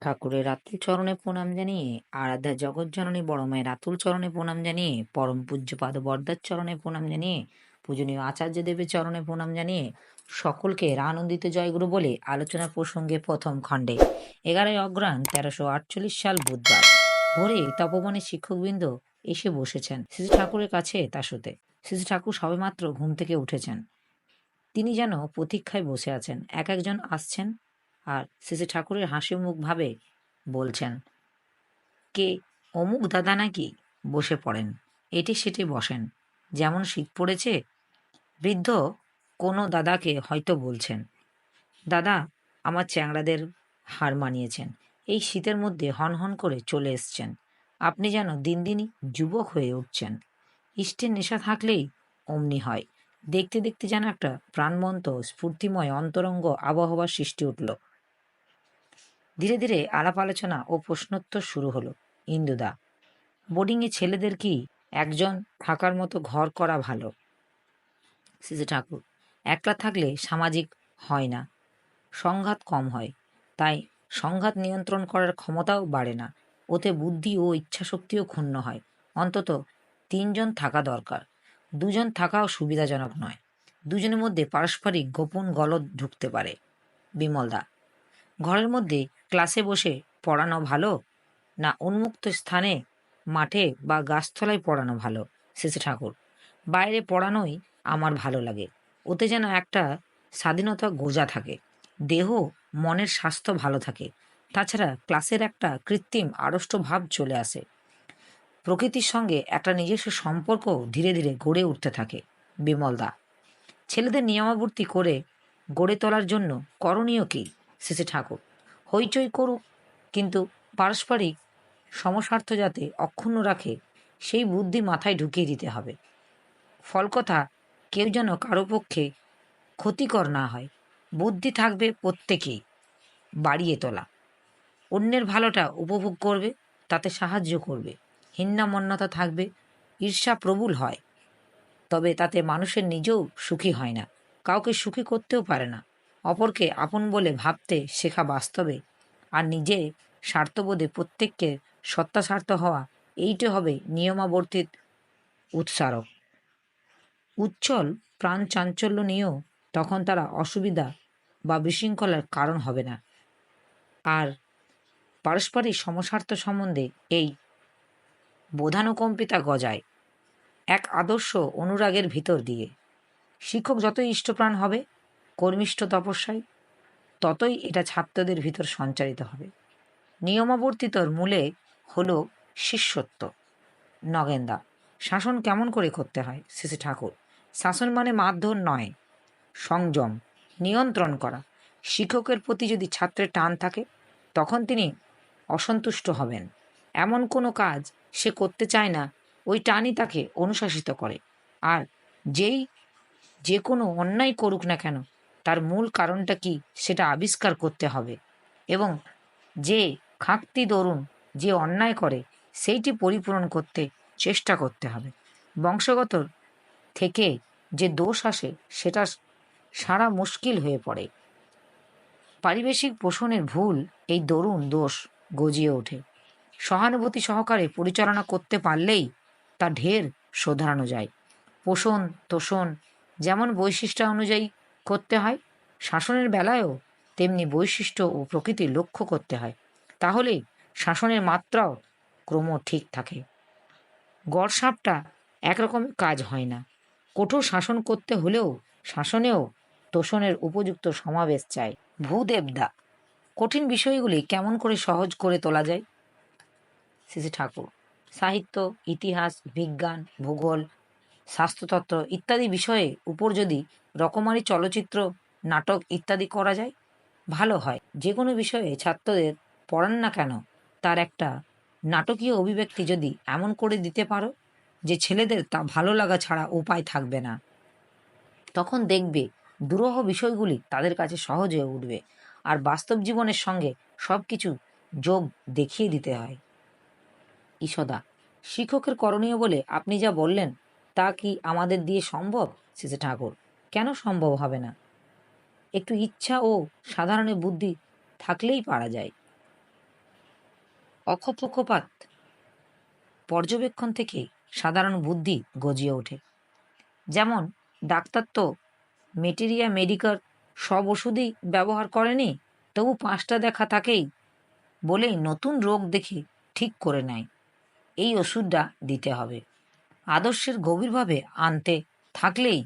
ঠাকুরের রাতুল চরণে প্রণাম জানিয়ে, আরাধ্যা জগৎজননী বড় মায়ের রাতুল চরণে প্রণাম জানিয়ে, পরম পূজ্যপাদ বরদার চরণে প্রণাম জানিয়ে, পূজনীয় আচার্য দেবের চরণে প্রণাম জানিয়ে, সকলকে রানন্দিত জয়গুরু বলে আলোচনা প্রসঙ্গে প্রথম খণ্ডে। এগারোই অগ্রহায়ণ তেরোশো আটচল্লিশ সাল বুধবার। ভোরে তপবনে শিক্ষকবৃন্দ এসে বসেছেন। শ্রী ঠাকুরের কাছে তাসুতে। শ্রী ঠাকুর সবেমাত্র ঘুম থেকে উঠেছেন। তিনি যেন প্রতীক্ষায় বসে আছেন। এক একজন আসছেন। আর শ্রী ঠাকুরের হাসি মুখ ভাবে বলছেন, কে, অমুক দাদা নাকি বসে পড়েন, এটি সেটি বসেন, যেমন শীত পড়েছে, বৃদ্ধ কোনো দাদাকে হয়তো বলছেন, দাদা, আমার চ্যাংড়াদের হার মানিয়েছেন, এই শীতের মধ্যে হন হন করে চলে এসছেন, আপনি যেন দিন দিনই যুবক হয়ে উঠছেন, ইষ্টের নেশা থাকলেই অমনি হয়। দেখতে দেখতে যেন একটা প্রাণবন্ত, স্ফূর্তিময়, অন্তরঙ্গ আবহাওয়ার সৃষ্টি উঠল। ধীরে ধীরে আলাপ আলোচনা ও প্রশ্নোত্তর শুরু হলো। ইন্দুদা, বোর্ডিংয়ে ছেলেদের কি একজন থাকার মতো ঘর করা ভালো? সিসি ঠাকুর, একলা থাকলে সামাজিক হয় না। সংঘাত কম হয়, তাই সংঘাত নিয়ন্ত্রণ করার ক্ষমতাও বাড়ে না। ওতে বুদ্ধি ও ইচ্ছাশক্তিও ক্ষুণ্ণ হয়। অন্তত তিনজন থাকা দরকার। দুজন থাকাও সুবিধাজনক নয়। দুজনের মধ্যে পারস্পরিক গোপন গলদ ঢুকতে পারে। বিমলদা ঘরের মধ্যে ক্লাসে বসে পড়ানো ভালো না উন্মুক্ত স্থানে মাঠে বা গাছতলায় পড়ানো ভালো? শেষে ঠাকুর, বাইরে পড়ানোই আমার ভালো লাগে। ওতে যেন একটা স্বাধীনতা গোজা থাকে। দেহ, মনের স্বাস্থ্য ভালো থাকে। তাছাড়া ক্লাসের একটা কৃত্রিম আড়ষ্ট ভাব চলে আসে। প্রকৃতির সঙ্গে একটা নিজস্ব সম্পর্ক ধীরে ধীরে গড়ে উঠতে থাকে। বিমলদা, ছেলেদের নিয়মাবর্তী করে গড়ে তোলার জন্য করণীয় কী? শেষে ঠাকুর হইচই করুক, কিন্তু পারস্পরিক সমস্বার্থ যাতে অক্ষুণ্ণ রাখে, সেই বুদ্ধি মাথায় ঢুকিয়ে দিতে হবে। ফলকথা কেউ যেন কারও পক্ষে ক্ষতিকর না হয়। বুদ্ধি থাকবে প্রত্যেকেই, বাড়িয়ে তোলা। অন্যের ভালোটা উপভোগ করবে, তাতে সাহায্য করবে। হিন্নামন্যতা থাকবে, ঈর্ষা প্রবল হয়। তবে তাতে মানুষের নিজেও সুখী হয় না। কাউকে সুখী করতেও পারে না। অপরকে আপন বলে ভাবতে শেখা বাস্তবে। আর নিজে স্বার্থবোধে প্রত্যেককে সত্তাস্বার্থ হওয়া, এইটি হবে নিয়মাবর্তিত উৎসারক। উচ্ছল প্রাণ চাঞ্চল্য নিয়েও তখন তারা অসুবিধা বা বিশৃঙ্খলার কারণ হবে না। আর পারস্পরিক সমস্বার্থ সম্বন্ধে এই বোধানুকম্পিতা গজায় এক আদর্শ অনুরাগের ভিতর দিয়ে। শিক্ষক যতই ইষ্টপ্রাণ হবে কর্মিষ্ঠ তপস্যায় ততই এটা ছাত্রদের ভিতর সঞ্চারিত হবে। নিয়মাবর্তিতর মূলে হল শিষ্যত্ব। নগেন্দা, শাসন কেমন করে করতে হয়? শ্রী ঠাকুর, শাসন মানে মারধর নয়, সংযম, নিয়ন্ত্রণ করা। শিক্ষকের প্রতি যদি ছাত্রের টান থাকে, তখন তিনি অসন্তুষ্ট হবেন। এমন কোনো কাজ সে করতে চায় না, ওই টানই তাকে অনুশাসিত করে। আর যেই, যে কোনো অন্যায় করুক না কেন তার মূল কারণটা কি সেটা আবিষ্কার করতে হবে। এবং যে খাঁকতি দরুন যে অন্যায় করে, সেইটি পরিপূরণ করতে চেষ্টা করতে হবে। বংশগত থেকে যে দোষ আসে, সেটা সারা মুশকিল হয়ে পড়ে। পারিবেশিক পোষণের ভুল এই দরুণ দোষ গজিয়ে ওঠে। সহানুভূতি সহকারে পরিচালনা করতে পারলেই তা ঢের শোধরানো যায়। পোষণ তোষণ যেমন বৈশিষ্ট্য অনুযায়ী করতে হয়। শাসনের বেলায়ও তেমনি বৈশিষ্ট্য ও প্রকৃতি লক্ষ্য করতে হয়। তাহলে শাসনের মাত্রাও ক্রম ঠিক থাকে। গড় গড়সাপটা একরকম কাজ হয় না। কঠোর শাসন করতে হলেও শাসনেও তোষণের উপযুক্ত সমাবেশ চাই। ভূদেবদা, কঠিন বিষয়গুলি কেমন করে সহজ করে তোলা যায়? শ্রী ঠাকুর, সাহিত্য, ইতিহাস, বিজ্ঞান, ভূগোল স্বাস্থ্যতত্ত্ব ইত্যাদি বিষয়ে উপর যদি রকমারি চলচ্চিত্র, নাটক ইত্যাদি করা যায়, ভালো হয়। যে কোনো বিষয়ে ছাত্রদের পড়ান না কেন, তার একটা নাটকীয় অভিব্যক্তি যদি এমন করে দিতে পারো যে ছেলেদের তা ভালো লাগা ছাড়া উপায় থাকবে না। তখন দেখবে দুরূহ বিষয়গুলি তাদের কাছে সহজ হয়ে উঠবে আর বাস্তব জীবনের সঙ্গে সব কিছু যোগ দেখিয়ে দিতে হয়। ঈশদা, শিক্ষকের করণীয় বলে আপনি যা বললেন তা কি আমাদের দিয়ে সম্ভব? শেষে ঠাকুর, কেন সম্ভব হবে না? একটু ইচ্ছা ও সাধারণের বুদ্ধি থাকলেই পারা যায়। অক্ষপক্ষপাত পর্যবেক্ষণ থেকে সাধারণ বুদ্ধি গজিয়ে ওঠে। যেমন, ডাক্তার তো মেটেরিয়া মেডিকার সব ওষুধই ব্যবহার করেনি, তবু পাঁচটা দেখা থাকেই বলেই নতুন রোগ দেখে ঠিক করে নেয়। এই ওষুধটা দিতে হবে। আদর্শের গভীরভাবে আনতে থাকলেই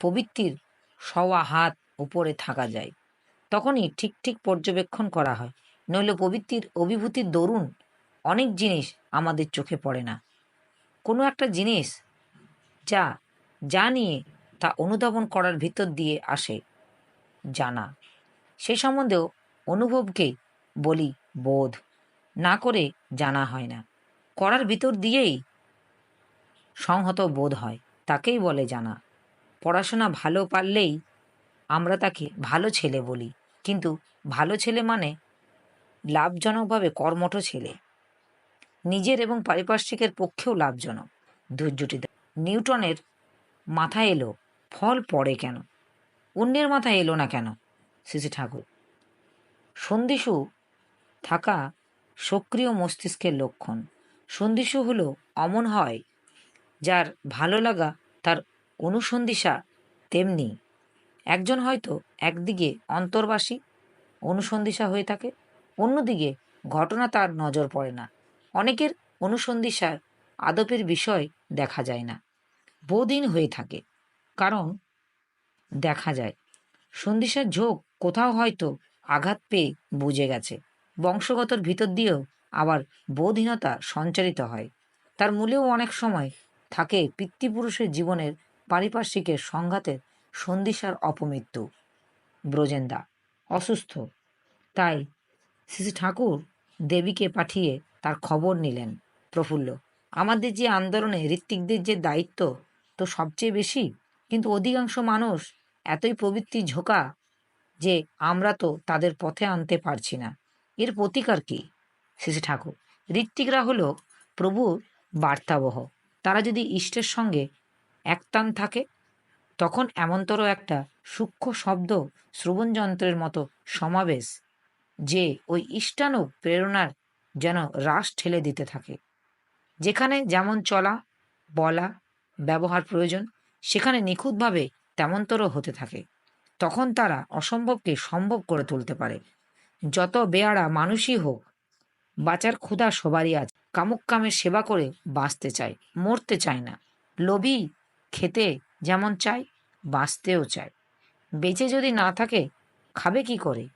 প্রবৃত্তির সওয়া হাত উপরে থাকা যায়। তখনই ঠিক ঠিক পর্যবেক্ষণ করা হয়। নইলে প্রবৃত্তির অভিভূতির দরুন অনেক জিনিস আমাদের চোখে পড়ে না। কোনো একটা জিনিস যা যা নিয়ে তা অনুধাবন করার ভিতর দিয়ে আসে জানা। সে সম্বন্ধেও অনুভবকে বলি বোধ। না করে জানা হয় না। করার ভিতর দিয়েই সংহত বোধ হয়, তাকেই বলে জানা। পড়াশোনা ভালো পারলেই আমরা তাকে ভালো ছেলে বলি, কিন্তু ভালো ছেলে মানে লাভজনকভাবে কর্মঠ ছেলে। নিজের এবং পারিপার্শ্বিকের পক্ষেও লাভজনক ধৈর্যটি দেয়। নিউটনের মাথায় এলো, ফল পড়ে কেন? অন্যের মাথায় এলো না কেন? শ্রী ঠাকুর। সন্ধিসু থাকা সক্রিয় মস্তিষ্কের লক্ষণ। সন্ধিসু হলো অমন হয় যার ভালো লাগা তার অনুসন্ধিসা তেমনি। একজন হয়তো একদিকে অন্তর্বাসী অনুসন্ধিসা হয়ে থাকে, অন্যদিকে ঘটনা তার নজর পড়ে না। অনেকের অনুসন্ধিসার আদপের বিষয় দেখা যায় না। বহুদিন হয়ে থাকে, কারণ দেখা যায়। সন্ধিসার ঝোঁক কোথাও হয়তো আঘাত পেয়ে বুঝে গেছে। বংশগতর ভিতর দিয়েও আবার বোধহীনতা সঞ্চারিত হয়। তার মূলেও অনেক সময় থাকে পিতৃপুরুষের জীবনের পারিপার্শ্বিকের সংঘাতের সন্ধিসার অপমৃত্যু। ব্রজেন্দা অসুস্থ। তাই শ্রী ঠাকুর দেবীকে পাঠিয়ে তার খবর নিলেন। প্রফুল্ল, আমাদের যে আন্দোলনে ঋত্বিকদের যে দায়িত্ব তো সবচেয়ে বেশি। কিন্তু অধিকাংশ মানুষ এতই প্রবৃত্তি ঝোঁকা যে আমরা তো তাদের পথে আনতে পারছি না। এর প্রতিকার কি? শ্রী ঠাকুর, ঋত্বিকরা হলো প্রভুর বার্তাবহ। তারা যদি ইষ্টের সঙ্গে একতান থাকে, তখন এমনতর একটা সূক্ষ্ম শব্দ শ্রবণ যন্ত্রের মতো সমাবেশ, যে ওই ইষ্টানুক প্রেরণার যেন রাস ঠেলে দিতে থাকে। যেখানে যেমন চলা, বলা ব্যবহার প্রয়োজন, সেখানে নিখুঁতভাবে তেমনতর হতে থাকে। তখন তারা অসম্ভবকে সম্ভব করে তুলতে পারে। যত বেয়ারা মানুষই হোক, বাঁচার ক্ষুধা সবারই আছে। কামুক কামের সেবা করে বাঁচতে চায়, মরতে চায় না। লোভী খেতে যেমন চায়, বাঁচতেও চায়। বেঁচে যদি না থাকে, খাবে কি করে?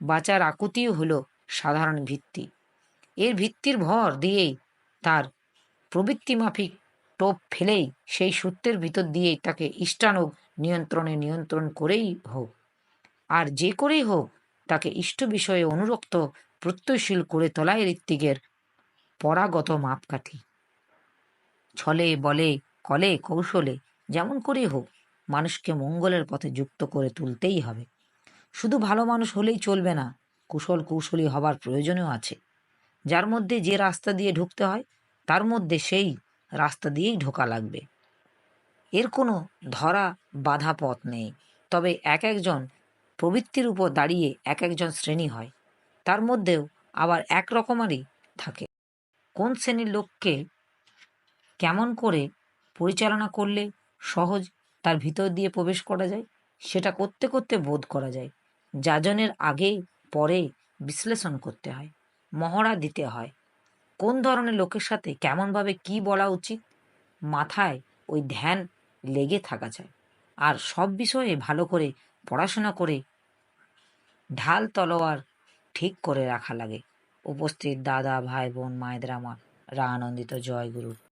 বাঁচার আকুতিও হলো সাধারণ ভিত্তি। এর ভিত্তির ভর দিয়েই তার প্রবৃত্তিমাফিক টোপ ফেলেই সেই সূত্রের ভিতর দিয়েই তাকে ইষ্টানুগ নিয়ন্ত্রণে নিয়ন্ত্রণ করেই হোক। আর যে করেই হোক, তাকে ইষ্ট বিষয়ে অনুরক্ত প্রত্যয়শীল করে তোলাই ঋত্বিকের পরাগত মাপকাঠি। ছলে, বলে, কলে, কৌশলে, যেমন করেই হোক, মানুষকে মঙ্গলের পথে যুক্ত করে তুলতেই হবে। শুধু ভালো মানুষ হলেই চলবে না, কুশল কৌশলী হবার প্রয়োজনও আছে। যার মধ্যে যে রাস্তা দিয়ে ঢুকতে হয়, তার মধ্যে সেই রাস্তা দিয়েই ঢোকা লাগবে। এর কোনো ধরা বাধা পথ নেই, তবে এক একজন প্রবৃত্তির উপর দাঁড়িয়ে এক একজন শ্রেণি হয়, তার মধ্যেও আবার এক রকমারই থাকে। কোন শ্রেণির লোককে কেমন করে পরিচালনা করলে সহজ তার ভিতর দিয়ে প্রবেশ করা যায়, সেটা করতে করতে বোধ করা যায়। যাজনের আগে পরে বিশ্লেষণ করতে হয়, মহড়া দিতে হয়। কোন ধরনের লোকের সাথে কেমনভাবে কি বলা উচিত, মাথায় ওই ধ্যান লেগে থাকা যায়। আর সব বিষয়ে ভালো করে পড়াশোনা করে ঢাল তলোয়ার ঠিক করে রাখা লাগে। উপস্থিত দাদা ভাই বোন মায়েদের আমার রা আনন্দিত জয় গুরু